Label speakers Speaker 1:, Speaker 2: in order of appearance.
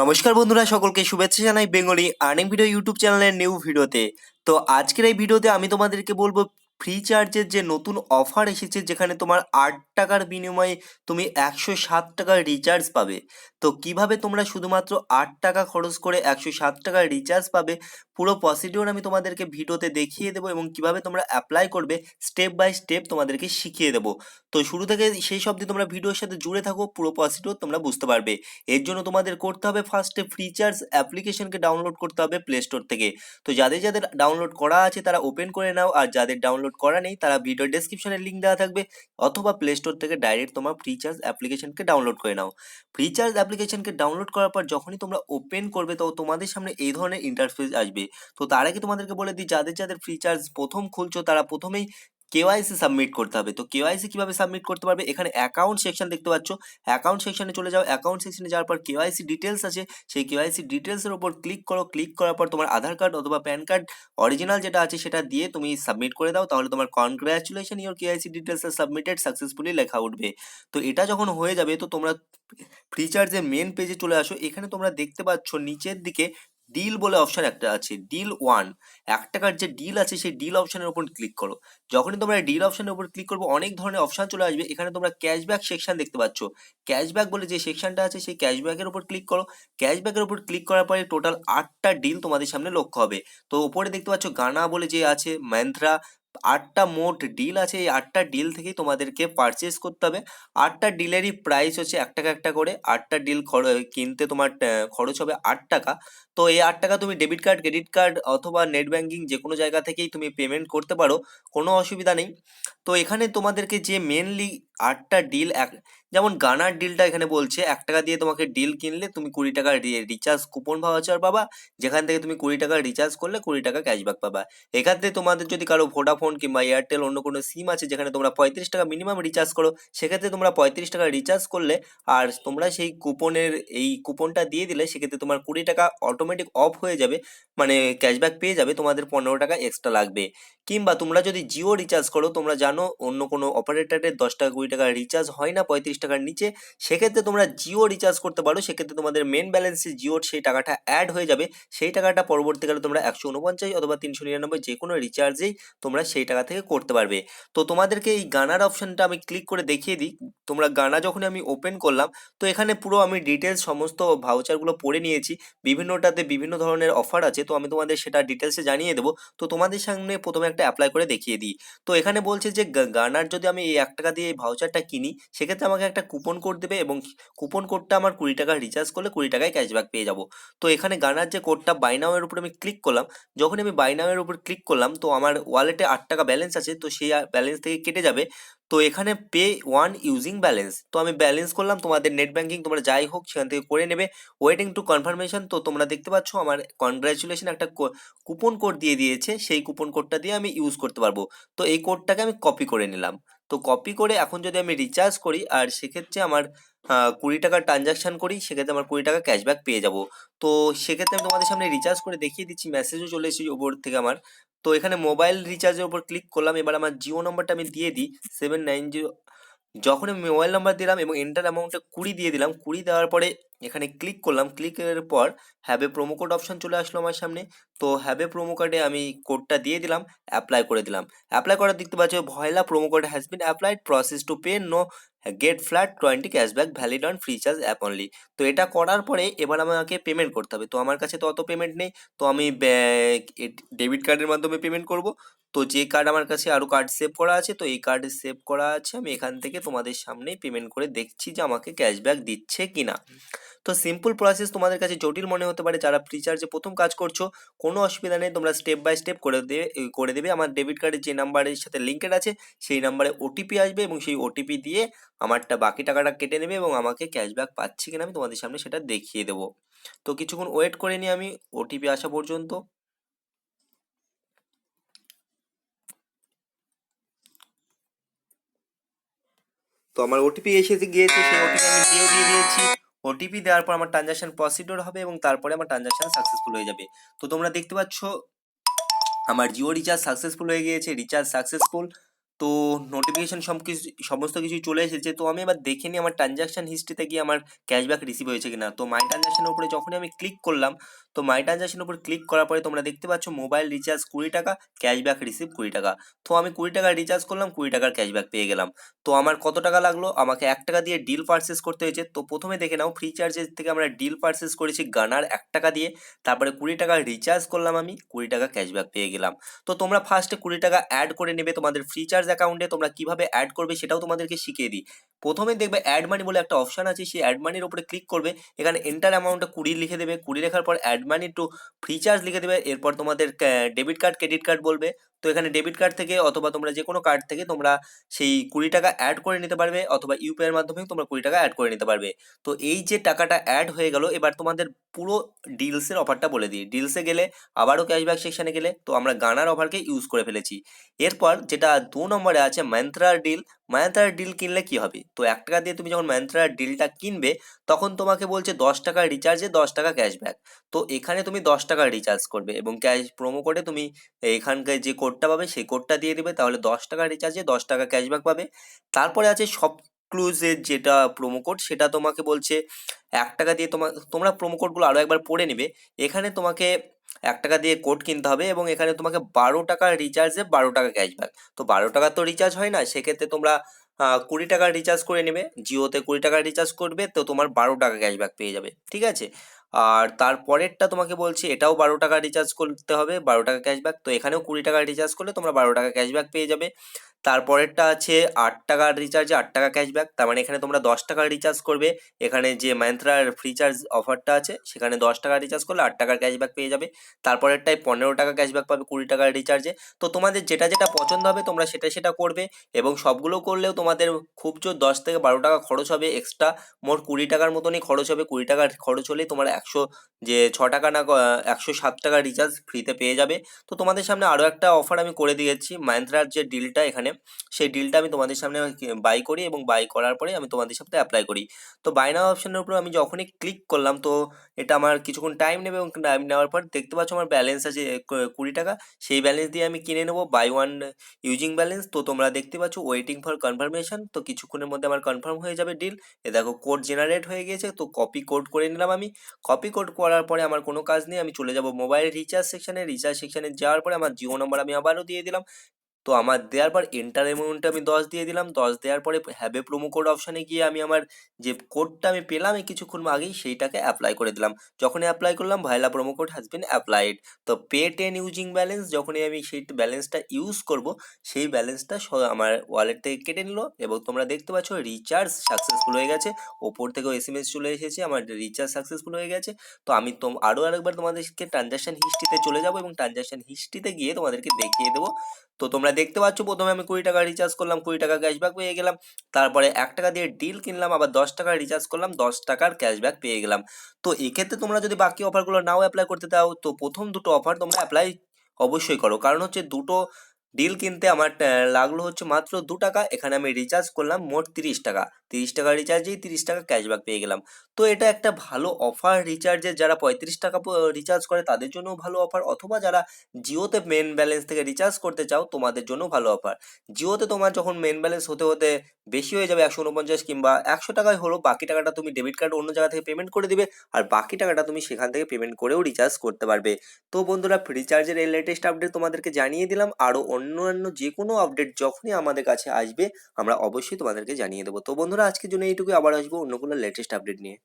Speaker 1: নমস্কার বন্ধুরা, সকলকে শুভেচ্ছা জানাই বেঙ্গলি আর্নিং ভিডিও ইউটিউব চ্যানেলের নিউ ভিডিওতে। তো আজকের এই ভিডিওতে আমি তোমাদেরকে বলব ফ্রি চার্জের যে নতুন অফার এসেছে, যেখানে তোমার আট টাকার বিনিময়ে তুমি একশো সাত টাকার রিচার্জ পাবে। তো কীভাবে তোমরা শুধুমাত্র আট টাকা খরচ করে একশো সাত টাকার রিচার্জ পাবে, পুরো প্রসিডিওর আমি তোমাদেরকে ভিডিওতে দেখিয়ে দেবো এবং কীভাবে তোমরা অ্যাপ্লাই করবে স্টেপ বাই স্টেপ তোমাদেরকে শিখিয়ে দেবো। তো শুরু থেকে সেই সব দিয়ে তোমরা ভিডিওর সাথে জুড়ে থাকো, পুরো প্রসিডিওর তোমরা বুঝতে পারবে। এর জন্য তোমাদের করতে হবে ফার্স্টে ফ্রিচার্জ অ্যাপ্লিকেশনকে ডাউনলোড করতে হবে প্লে স্টোর থেকে। তো যাদের যাদের ডাউনলোড করা আছে, তারা ওপেন করে নাও, আর যাদের ডাউনলোড করা নেই, তারা ভিডিও ডেসক্রিপশনে লিঙ্ক দেওয়া থাকবে, অথবা প্লে স্টোর থেকে ডাইরেক্ট তোমার ফ্রিচার্জ অ্যাপ্লিকেশনকে ডাউনলোড করে নাও। ফ্রি চার্জ অ্যাপ্লিকেশনকে ডাউনলোড করার পর যখনই তোমরা ওপেন করবে, তো তোমাদের সামনে এই ধরনের ইন্টারফেস আসবে। তো তার আগে তোমাদেরকে বলে দিই, যাদের যাদের ফ্রিচার্জ প্রথম খুলছো, তারা প্রথমেই কেওয়াইসি সাবমিট করতে হবে। তো কেওয়াইসি কীভাবে সাবমিট করতে পারবে? এখানে অ্যাকাউন্ট সেকশন দেখতে পাচ্ছ। অ্যাকাউন্ট সেকশনে চলে যাও। অ্যাকাউন্ট সেকশনে যাওয়ার পর কেওয়াইসি ডিটেলস আছে। সেই কেওয়াইসি ডিটেলসের উপর ক্লিক করো। ক্লিক করার পর তোমার আধার কার্ড অথবা প্যান কার্ড অরিজিনাল যেটা আছে সেটা দিয়ে তুমি সাবমিট করে দাও। তাহলে তোমার congratulation your KYC details R submitted successfully লেখা উঠবে। তো এটা যখন হয়ে যাবে, তো তোমরা ফ্রি চার্জের মেন পেজে চলে আসো। এখানে তোমরা দেখতে পাচ্ছ, নিচের দিকে ডিল বলে অপশন একটা আছে ডিল ওয়ান এক টাকার যে ডিল আছে সেই ডিল অপশনের উপর ক্লিক করো। যখনই তোমরা ডিল অপশনের উপর ক্লিক করব, অনেক ধরনের অপশন চলে আসবে। এখানে তোমরা ক্যাশব্যাক সেকশন দেখতে পাচ্ছ। ক্যাশব্যাক বলে যে সেকশনটা আছে, সেই ক্যাশব্যাকের উপর ক্লিক করো। ক্যাশব্যাকের উপর ক্লিক করার পরে টোটাল আটটা ডিল তোমাদের সামনে লক্ষ্য হবে। তো ওপরে দেখতে পাচ্ছ গানা বলে যে আছে ম্যান্থ্রা আটটা মোট ডিল আছে, এই আটটা ডিল থেকেই তোমাদেরকে পারচেস করতে হবে। আটটা ডিলেরই প্রাইস হচ্ছে এক টাকা একটা করে। আটটা ডিল কিনতে তোমার খরচ হবে আট টাকা। তো এই আট টাকা তুমি ডেবিট কার্ড ক্রেডিট কার্ড অথবা নেট ব্যাঙ্কিং যে কোনো জায়গা থেকেই তুমি পেমেন্ট করতে পারো। কোনো অসুবিধা নেই। তো এখানে তোমাদেরকে যে মেনলি আটটা ডিল এক যেমন গানার ডিলটা এখানে বলছে, এক টাকা দিয়ে তোমাকে ডিল কিনলে তুমি কুড়ি টাকা রিচার্জ কুপন ভাউচার পাবা যেখান থেকে তুমি কুড়ি টাকা রিচার্জ করলে কুড়ি টাকা ক্যাশব্যাক পাবা। থেকে তোমাদের যদি কারও ভোডাফোন কিংবা এয়ারটেল অন্য কোনো সিম আছে যেখানে তোমরা পঁয়ত্রিশ টাকা মিনিমাম রিচার্জ করো, সেক্ষেত্রে তোমরা পঁয়ত্রিশ টাকা রিচার্জ করলে আর তোমরা সেই কুপনের এই কুপনটা দিয়ে দিলে সেক্ষেত্রে তোমার কুড়ি টাকা অটোমেটিক অফ হয়ে যাবে মানে ক্যাশব্যাক পেয়ে যাবে, তোমাদের পনেরো টাকা এক্সট্রা লাগবে। কিংবা তোমরা যদি জিও রিচার্জ করো, তোমরা জানো অন্য কোনো অপারেটরের দশ টাকা কুড়ি টাকা রিচার্জ হয় না পঁয়ত্রিশ টাকার নিচে, সেক্ষেত্রে তোমরা জিও রিচার্জ করতে পারো। সেক্ষেত্রে তোমাদের মেন ব্যালেন্সে জিওর সেই টাকাটা অ্যাড হয়ে যাবে। সেই টাকাটা পরবর্তীকালে তোমরা একশো উনপঞ্চাশ অথবা তিনশো নিরানব্বই যে কোনো রিচার্জেই তোমরা সেই টাকা থেকে করতে পারবে। তো তোমাদেরকে এই গানার অপশনটা আমি ক্লিক করে দেখিয়ে দিই। তোমরা গানা যখন আমি ওপেন করলাম, তো এখানে পুরো আমি ডিটেলস সমস্ত ভাউচারগুলো পড়ে নিয়েছি। বিভিন্নটাতে বিভিন্ন ধরনের অফার আছে, তো আমি তোমাদের সেটা ডিটেলসে জানিয়ে দেবো। তো তোমাদের সামনে প্রথমে একটা অ্যাপ্লাই করে দেখিয়ে দিই। তো এখানে বলছে যে গানার যদি আমি এই এক টাকা দিয়ে এই ভাউচারটা কিনি, সেক্ষেত্রে আমাকে একটা কুপন কোড দেবে এবং কুপন কোডটা আমার কুড়ি টাকা রিচার্জ করলে কুড়ি টাকায় ক্যাশব্যাক পেয়ে যাব। তো এখানে গানার যে কোডটা বাইনাওয়ের উপর আমি ক্লিক করলাম যখন আমি বাইনাওয়ের উপর ক্লিক করলাম, তো আমার ওয়ালেটে আট টাকা ব্যালেন্স আছে, তো সেই ব্যালেন্স থেকে কেটে যাবে। তো এখানে পে ওয়ান ইউজিং ব্যালেন্স তো আমি ব্যালেন্স করলাম, তোমাদের নেট ব্যাঙ্কিং তোমরা যাই হোক সেখান থেকে করে নেবে। ওয়েটিং টু কনফার্মেশন তো তোমরা দেখতে পাচ্ছ আমার কনগ্রাচুলেশন একটা কুপন কোড দিয়ে দিয়েছে, সেই কুপন কোডটা দিয়ে আমি ইউজ করতে পারব। তো এই কোডটাকে আমি কপি করে নিলাম। তো কপি করে এখন যদি আমি রিচার্জ করি, আর সেক্ষেত্রে আমার কুড়ি টাকার ট্রানজাকশান করি, সেক্ষেত্রে আমার কুড়ি টাকা ক্যাশব্যাক পেয়ে যাব। তো সেক্ষেত্রে আমি তোমাদের সামনে রিচার্জ করে দেখিয়ে দিচ্ছি মেসেজও চলে এসেছি ওপর থেকে আমার। তো এখানে মোবাইল রিচার্জের ওপর ক্লিক করলাম, এবার আমার জিও নম্বরটা আমি দিয়ে দিই সেভেন নাইন জিরো যখন আমি মোবাইল নাম্বার দিলাম এবং এন্টার অ্যামাউন্টে কুড়ি দিয়ে দিলাম, কুড়ি দেওয়ার পরে এখানে ক্লিক করলাম ক্লিকের পর হ্যাবে প্রোমো কোড অপশন চলে আসলো আমার সামনে। তো হ্যাবে প্রোমো কোডে আমি কোডটা দিয়ে দিলাম অ্যাপ্লাই করে দিলাম। অ্যাপ্লাই করার দেখতে পাচ্ছ voila promo code has been applied process to pay no get flat twenty cashback valid on Freecharge app only তো এটা করার পরে এবার আমাকে পেমেন্ট করতে হবে। তো আমার কাছে তো অত পেমেন্ট নেই, তো আমি ডেবিট কার্ডের মাধ্যমে পেমেন্ট করব। তো যে কার্ড আমার কাছে আরও কার্ড সেভ করা আছে, তো এই কার্ডে সেভ করা আছে, আমি এখান থেকে তোমাদের সামনেই পেমেন্ট করে দেখছি যে আমাকে ক্যাশব্যাক দিচ্ছে কি না তো সিম্পল প্রসেস তোমাদের কাছে জটিল মনে হতে পারে। যারা ফ্রি চার্জে প্রথম কাজ করছ, কোনো অসুবিধা নেই। তোমরা স্টেপ বাই স্টেপ করে দেবে করে দেবে। আমার ডেবিট কার্ডের যে নাম্বারের সাথে লিঙ্কেড আছে, সেই নাম্বারে ওটিপি আসবে এবং সেই ওটিপি দিয়ে আমারটা বাকি টাকাটা কেটে নেবে এবং আমাকে ক্যাশব্যাক পাচ্ছি কিনা আমি তোমাদের সামনে সেটা দেখিয়ে দেবো। তো কিছুক্ষণ ওয়েট করে নিই আমি ওটিপি আসা পর্যন্ত। তো আমার ওটিপি এসে গিয়েছে, সেই ওটিপি আমি দিয়েও দিয়ে দিয়েছি। ওটিপি দেওয়ার পর আমার ট্রানজাকশন প্রসিডিওর হবে এবং তারপরে আমার ট্রানজাকশন সাকসেসফুল হয়ে যাবে। তো তোমরা দেখতে পাচ্ছ, আমার জিও রিচার্জ সাকসেসফুল হয়ে গিয়েছে, রিচার্জ সাকসেসফুল তো নোটিফিকেশন সব কিছু সমস্ত কিছুই চলে এসেছে। তো আমি এবার দেখে নিই আমার ট্রানজাকশন হিস্ট্রিতে গিয়ে আমার ক্যাশব্যাক রিসিভ হয়েছে কিনা। তো মাই ট্রানজাকশনের উপরে যখনই আমি ক্লিক করলাম, তো মাই ট্রানজাকশনের উপর ক্লিক করার পরে তোমরা দেখতে পাচ্ছ মোবাইল রিচার্জ কুড়ি টাকা ক্যাশব্যাক রিসিভ কুড়ি টাকা। তো আমি কুড়ি টাকা রিচার্জ করলাম, কুড়ি টাকার ক্যাশব্যাক পেয়ে গেলাম। তো আমার কত টাকা লাগল? আমাকে এক টাকা দিয়ে ডিল পারচেস করতে হয়েছে। তো প্রথমে দেখে নাও ফ্রি চার্জের থেকে আমরা ডিল পারচেস করেছি গানার এক টাকা দিয়ে। তারপরে কুড়ি টাকা রিচার্জ করলাম আমি, কুড়ি টাকা ক্যাশব্যাক পেয়ে গেলাম। তো তোমরা ফার্স্টে কুড়ি টাকা অ্যাড করে নেবে তোমাদের ফ্রি চার্জ অ্যাকাউন্টে তোমরা কীভাবে অ্যাড করবে সেটাও তোমাদেরকে শিখিয়ে দিই। প্রথমে দেখবে অ্যাড মানি বলে একটা অপশান আছে, সেই অ্যাড মানির উপরে ক্লিক করবে, এখানে এন্টার অ্যামাউন্টটা কুড়ি লিখে দেবে, কুড়ি লেখার পর অ্যাড মানি টু ফ্রিচার্জ লিখে দেবে, এরপর তোমাদের ডেবিট কার্ড ক্রেডিট কার্ড বলবে। তো এখানে ডেবিট কার্ড থেকে অথবা তোমরা যে কোনো কার্ড থেকে তোমরা সেই কুড়ি টাকা অ্যাড করে নিতে পারবে অথবা ইউপিআইয়ের মাধ্যমে তোমরা কুড়ি টাকা অ্যাড করে নিতে পারবে। তো এই যে টাকাটা অ্যাড হয়ে গেল, এবার তোমাদের পুরো ডিলসের অফারটা বলে দিই। ডিলসে গেলে আবারও ক্যাশব্যাক সেকশনে গেলে তো আমরা গানার অফারকে ইউজ করে ফেলেছি। এরপর যেটা দু নম্বরে আছে ম্যান্ত্রার ডিল ম্যান্ত্রার ডিল কিনলে কি হবে? তো এক টাকা দিয়ে তুমি যখন ম্যান্ত্রার ডিলটা কিনবে, তখন তোমাকে বলছে দশ টাকা রিচার্জে দশ টাকা ক্যাশব্যাক তো এখানে তুমি দশ টাকা রিচার্জ করবে এবং ক্যাশ প্রোমো কোডে তুমি এখানকার যে কোডটা পাবে, সেই কোডটা দিয়ে দেবে। তাহলে দশ টাকা রিচার্জে দশ টাকা ক্যাশব্যাক পাবে। তারপরে আছে সব ক্লুজের যেটা প্রোমো কোড সেটা তোমাকে বলছে এক টাকা দিয়ে তোমার তোমরা প্রোমো কোডগুলো আরও একবার পড়ে নেবে। এখানে তোমাকে এক টাকা দিয়ে কোড কিনতে হবে এবং এখানে তোমাকে বারো টাকা রিচার্জে বারো টাকা ক্যাশব্যাক তো বারো টাকা তো রিচার্জ হয় না, সেক্ষেত্রে তোমরা কুড়ি টাকা রিচার্জ করে নেবে, জিওতে কুড়ি টাকা রিচার্জ করবে, তো তোমার বারো টাকা ক্যাশব্যাক পেয়ে যাবে, ঠিক আছে? আর তারপরেরটা তোমাকে বলছি, এটাও বারো টাকা রিচার্জ করতে হবে, বারো টাকা ক্যাশব্যাক তো এখানেও কুড়ি টাকা রিচার্জ করলে তোমরা বারো টাকা ক্যাশব্যাক পেয়ে যাবে। তারপরেরটা আছে আট টাকার রিচার্জে আট টাকা ক্যাশব্যাক তার মানে এখানে তোমরা দশ টাকার রিচার্জ করবে। এখানে যে মান্ত্রার ফ্রি চার্জ অফারটা আছে, সেখানে দশ টাকা রিচার্জ করলে আট টাকার ক্যাশব্যাক পেয়ে যাবে। তারপরেরটায় পনেরো টাকা ক্যাশব্যাক পাবে কুড়ি টাকার রিচার্জে তো তোমাদের যেটা যেটা পছন্দ হবে, তোমরা সেটা সেটা করবে এবং সবগুলো করলেও তোমাদের খুব জোর দশ থেকে বারো টাকা খরচ হবে এক্সট্রা মোট কুড়ি টাকার মতনই খরচ হবে। কুড়ি টাকার খরচ হলেই তোমার একশো, যে ছ টাকা না, একশো সাত টাকা রিচার্জ ফ্রিতে পেয়ে যাবে। তো তোমাদের সামনে আরও একটা অফার আমি করে দিয়েছি মাইন্ত্রার যে ডিলটা এখানে। সেই ডিলটা আমি তোমাদের সামনে বাই করি এবং বাই করার পরে আমি তোমাদের সাথে অ্যাপ্লাই করি। তো বাই নাও অপশনের উপর আমি যখনই ক্লিক করলাম, তো এটা আমার কিছুক্ষণ টাইম নেবে এবং টাইম নেওয়ার পর দেখতে পাচ্ছ আমার ব্যালেন্স আছে কুড়ি টাকা। সেই ব্যালেন্স দিয়ে আমি কিনে নেব বাই ওয়ান ইউজিং ব্যালেন্স তো তোমরা দেখতে পাচ্ছ ওয়েটিং ফর কনফার্মেশন তো কিছুক্ষণের মধ্যে আমার কনফার্ম হয়ে যাবে ডিল এ দেখো কোড জেনারেট হয়ে গিয়েছে, তো কপি কোড করে নিলাম আমি। কপি কোড করার পরে আমার কোনো কাজ নেই, আমি চলে যাব মোবাইল রিচার্জ সেকশানে রিচার্জ সেকশানে যাওয়ার পরে আমার জিও নম্বর আমি আবারও দিয়ে দিলাম। তো আমার দেওয়ার পর এন্টার অ্যামাউন্টটা আমি দশ দিয়ে দিলাম। দশ দেওয়ার পরে হ্যাবে প্রোমো কোড অপশানে গিয়ে আমি আমার যে কোডটা আমি পেলাম কিছুক্ষণ আগেই সেইটাকে অ্যাপ্লাই করে দিলাম। যখনই অ্যাপ্লাই করলাম, voila promo code has been applied to pay ten using balance যখনই আমি সেই ব্যালেন্সটা ইউজ করব, সেই ব্যালেন্সটা আমার ওয়ালেট থেকে কেটে নিল এবং তোমরা দেখতে পাচ্ছ রিচার্জ সাকসেসফুল হয়ে গেছে। ওপর থেকেও এস এম এস চলে এসেছে, আমার রিচার্জ সাকসেসফুল হয়ে গেছে। তো আমি তো আরও আরেকবার তোমাদেরকে ট্রানজাকশন হিস্ট্রিতে চলে যাব এবং ট্রানজাকশন হিস্ট্রিতে গিয়ে তোমাদেরকে দেখিয়ে দেবো। তো তোমরা দেখতে পাচ্ছ? প্রথমে আমি কুড়ি টাকা রিচার্জ করলাম, কুড়ি টাকা ক্যাশব্যাক পেয়ে গেলাম। তারপরে এক টাকা দিয়ে ডিল কিনলাম, আবার দশ টাকা রিচার্জ করলাম, দশ টাকার ক্যাশব্যাক পেয়ে গেলাম। তো এক্ষেত্রে তোমরা যদি বাকি অফারগুলো নাও অ্যাপ্লাই করতে দাও তো প্রথম দুটো অফার তোমরা অ্যাপ্লাই অবশ্যই করো। কারণ হচ্ছে দুটো ডিল কিনতে আমার লাগল হচ্ছে মাত্র দু টাকা, এখানে আমি রিচার্জ করলাম মোট তিরিশ টাকা। তিরিশ টাকা রিচার্জেই তিরিশ টাকা ক্যাশব্যাক পেয়ে গেলাম। তো এটা একটা ভালো অফার রিচার্জের যারা পঁয়ত্রিশ টাকা রিচার্জ করে তাদের জন্য ভালো অফার অথবা যারা জিওতে মেন ব্যালেন্স থেকে রিচার্জ করতে চাও তোমাদের জন্য ভালো অফার জিওতে তোমার যখন মেন ব্যালেন্স হতে হতে বেশি হয়ে যাবে একশো উনপঞ্চাশ কিংবা একশো টাকায় হলো, বাকি টাকাটা তুমি ডেবিট কার্ড অন্য জায়গা থেকে পেমেন্ট করে দিবে, আর বাকি টাকাটা তুমি সেখান থেকে পেমেন্ট করেও রিচার্জ করতে পারবে। তো বন্ধুরা ফ্রি চার্জের এই লেটেস্ট আপডেট তোমাদেরকে জানিয়ে দিলাম। আরও অন্যান্য যে কোনো আপডেট যখনই আমাদের কাছে আসবে, আমরা অবশ্যই তোমাদেরকে জানিয়ে দেবো। তো বন্ধুরা, আজকের জন্য এইটুকুই। আবার আসব অন্য কোনো লেটেস্ট আপডেট নিয়ে।